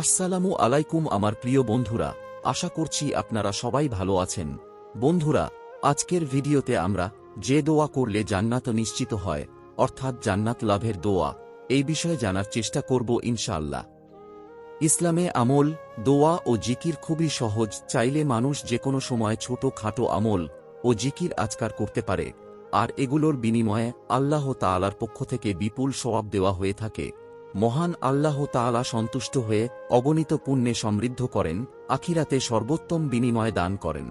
আসসালামু আলাইকুম আমার প্রিয় বন্ধুরা, আশা করছি আপনারা সবাই ভালো আছেন। বন্ধুরা, আজকের ভিডিওতে আমরা যে দোয়া করলে জান্নাত নিশ্চিত হয়, অর্থাৎ জান্নাত লাভের দোয়া, এই বিষয়ে জানার চেষ্টা করব ইনশাল্লাহ ইসলামে আমল, দোয়া ও জিকির খুবই সহজ, চাইলে মানুষ যে কোনো সময় ছোট খাটো আমল ও জিকির আজকার করতে পারে, আর এগুলোর বিনিময়ে আল্লাহ তাআলার পক্ষ থেকে বিপুল সওয়াব দেওয়া হয়ে থাকে। মহান আল্লাহ তাআলা সন্তুষ্ট হয়ে অগণিত পুণ্যে সমৃদ্ধ করেন, আখিরাতে সর্বোত্তম বিনিময় দান করেন।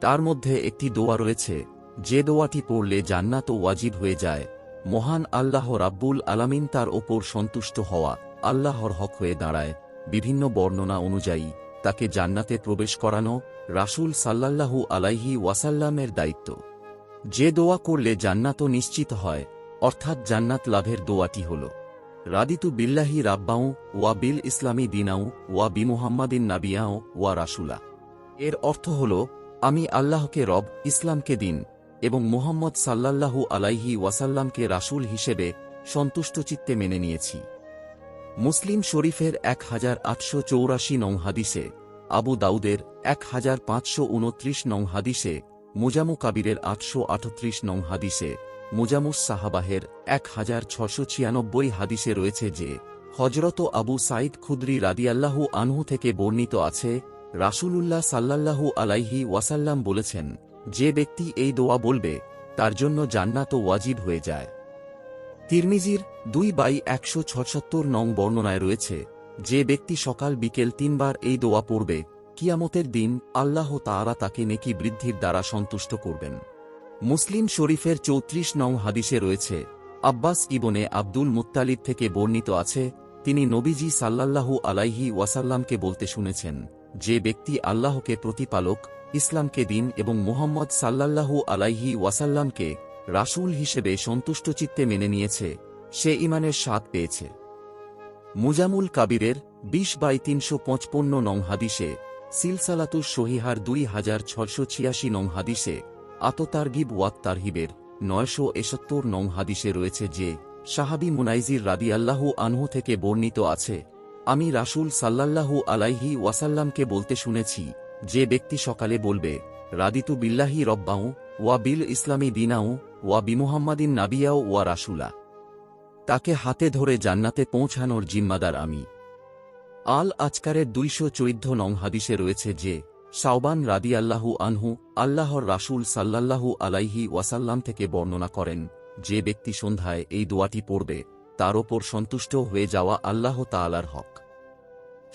তার মধ্যে একটি দোয়া রয়েছে, যে দোয়াটি পড়লে জান্নাত ওয়াজিব হয়ে যায়। মহান আল্লাহ রাব্বুল আলামিন তার ওপর সন্তুষ্ট হওয়া, আল্লাহর হক হয়ে দাঁড়ায়। বিভিন্ন বর্ণনা অনুযায়ী, তাকে জান্নাতে প্রবেশ করানো রাসূল সাল্লাল্লাহু আলাইহি ওয়াসাল্লামের দায়িত্ব। যে দোয়া করলে জান্নাতও নিশ্চিত হয়, অর্থাৎ জান্নাত লাভের দোয়াটি হল রাদিতু বিল্লাহি রাব্বাউ ওয়া বিল ইসলামী দিনাউ ওয়া বি মুহাম্মাদিন নাবিয়াও ওয়া রাসুলা। এর অর্থ হল, আমি আল্লাহকে রব, ইসলামকে দিন এবং মুহাম্মদ সাল্লাল্লাহু আলাইহি ওয়াসাল্লামকে রাসূল হিসেবে সন্তুষ্ট চিত্তে মেনে নিয়েছি। মুসলিম শরীফের এক হাজার আটশো চৌরাশি নং হাদিসে, আবু দাউদের এক হাজার পাঁচশো উনত্রিশ নং হাদিসে, মুজামু কাবিরের আটশো আটত্রিশ নং হাদিসে মুজামুস সাহাবাহের এক হাজার ছশো ছিয়ানব্বই হাদিসে রয়েছে যে হজরত আবু সাইদ খুদ্রি রাদিয়াল্লাহু আনহু থেকে বর্ণিত আছে, রাসূলুল্লাহ সাল্লাল্লাহু আলাইহি ওয়াসাল্লাম বলেছেন, যে ব্যক্তি এই দোয়া বলবে, তার জন্য জান্নাত ওয়াজিব হয়ে যায়। তিরমিজির দুই বাই একশো ছষত্তর নং বর্ণনায় রয়েছে, যে ব্যক্তি সকাল বিকেল তিনবার এই দোয়া পড়বে, কিয়ামতের দিন আল্লাহ তাআলা তাকে নেকি বৃদ্ধির দ্বারা সন্তুষ্ট করবেন। মুসলিম শরীফের চৌত্রিশ নং হাদিসে রয়েছে, আব্বাস ইবনে আব্দুল মুত্তালিব থেকে বর্ণিত আছে, তিনি নবীজি সাল্লাল্লাহু আলাইহি ওয়াসাল্লামকে বলতে শুনেছেন, যে ব্যক্তি আল্লাহকে প্রতিপালক, ইসলামকে দিন এবং মুহাম্মদ সাল্লাল্লাহু আলাইহি ওয়াসাল্লামকে রাসূল হিসেবে সন্তুষ্টচিত্তে মেনে নিয়েছে, সে ইমানের স্বাদ পেয়েছে। মুজামুল কাবিরের বিশ বাই তিনশো পঁচপন্ন নং হাদিসে সিলসালাতুর শহিহার দুই হাজার ছশো ছিয়াশি নং হাদিসে আততারগিব ওয়াত তারহিবের নয়শো এসত্তর নং হাদিসে রয়েছে যে, সাহাবি মুনাইজির রাদিয়াল্লাহু আনহু থেকে বর্ণিত আছে, আমি রাসূল সাল্লাল্লাহু আলাইহি ওয়াসাল্লামকে বলতে শুনেছি, যে ব্যক্তি সকালে বলবে, রাদিতু বিল্লাহি রব্বাউ ওয়া বিল ইসলামী দিনাউ ওয়া বিমুহাম্মাদিন নাবিয়াও ওয়া রাসুলা তাকে হাতে ধরে জান্নাতে পৌঁছানোর জিম্মাদার আমি। আল আজকারের দুইশো চৈধ্য নং হাদিসে রয়েছে যে সাওবান রাদিয়াল্লাহু আনহু আল্লাহর রাসূল সাল্লাল্লাহু আলাইহি ওয়াসাল্লাম থেকে বর্ণনা করেন, যে ব্যক্তি সন্ধ্যায় এই দোয়াটি পড়বে, তার ওপর সন্তুষ্ট হয়ে যাওয়া আল্লাহ তাআলার হক।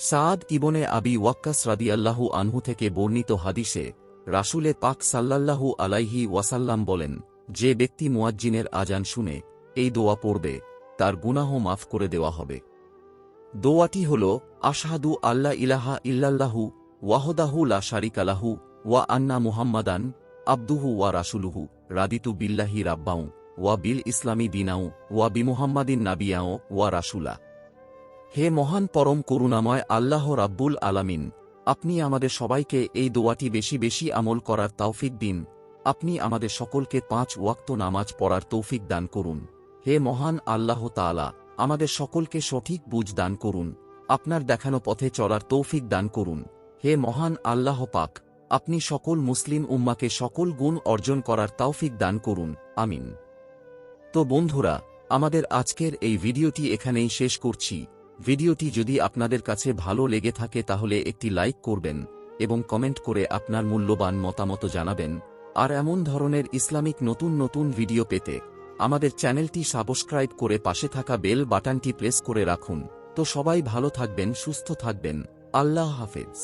সাদ ইবনে আবি ওয়াক্কাস রাদিয়াল্লাহু আনহু থেকে বর্ণিত হাদিসে রাসূলে পাক সাল্লাল্লাহু আলাইহি ওয়াসাল্লাম বলেন, যে ব্যক্তি মুয়াজ্জিনের আজান শুনে এই দোয়া পড়বে, তার গুনাহ মাফ করে দেওয়া হবে। দোয়াটি হল, আশহাদু আল্লাহ ইলাহা ইল্লাল্লাহু ওয়াহদাহু লা শারিকালাহু ওয়া আন্না মুহাম্মাদান আব্দুহু ওয়া রাসুলুহু। রাদিতু বিল্লাহি রাব্বাউ ওয়া বিল ইসলামী দিনাউ ওয়া বি বিমুহাম্মাদিন নাবিয়াও ওয়া রাসুলা। হে মহান পরম করুণাময় আল্লাহ রাব্বুল আলামিন, আপনি আমাদের সবাইকে এই দোয়াটি বেশি বেশি আমল করার তৌফিক দিন। আপনি আমাদের সকলকে পাঁচ ওয়াক্ত নামাজ পড়ার তৌফিক দান করুন। হে মহান আল্লাহ তাআলা, আমাদের সকলকে সঠিক বুঝ দান করুন। আপনার দেখানো পথে চলার তৌফিক দান করুন। হে মহান আল্লাহ পাক, আপনি সকল মুসলিম উম্মাকে সকল গুণ অর্জন করার তাওফিক দান করুন, আমিন। তো বন্ধুরা, আমাদের আজকের এই ভিডিওটি এখানেই শেষ করছি। ভিডিওটি যদি আপনাদের কাছে ভালো লেগে থাকে তাহলে একটি লাইক করবেন এবং কমেন্ট করে আপনার মূল্যবান মতামত জানাবেন। আর এমন ধরনের ইসলামিক নতুন নতুন ভিডিও পেতে আমাদের চ্যানেলটি সাবস্ক্রাইব করে পাশে থাকা বেল বাটনটি প্রেস করে রাখুন। তো সবাই ভালো থাকবেন, সুস্থ থাকবেন। আল্লাহ হাফেজ।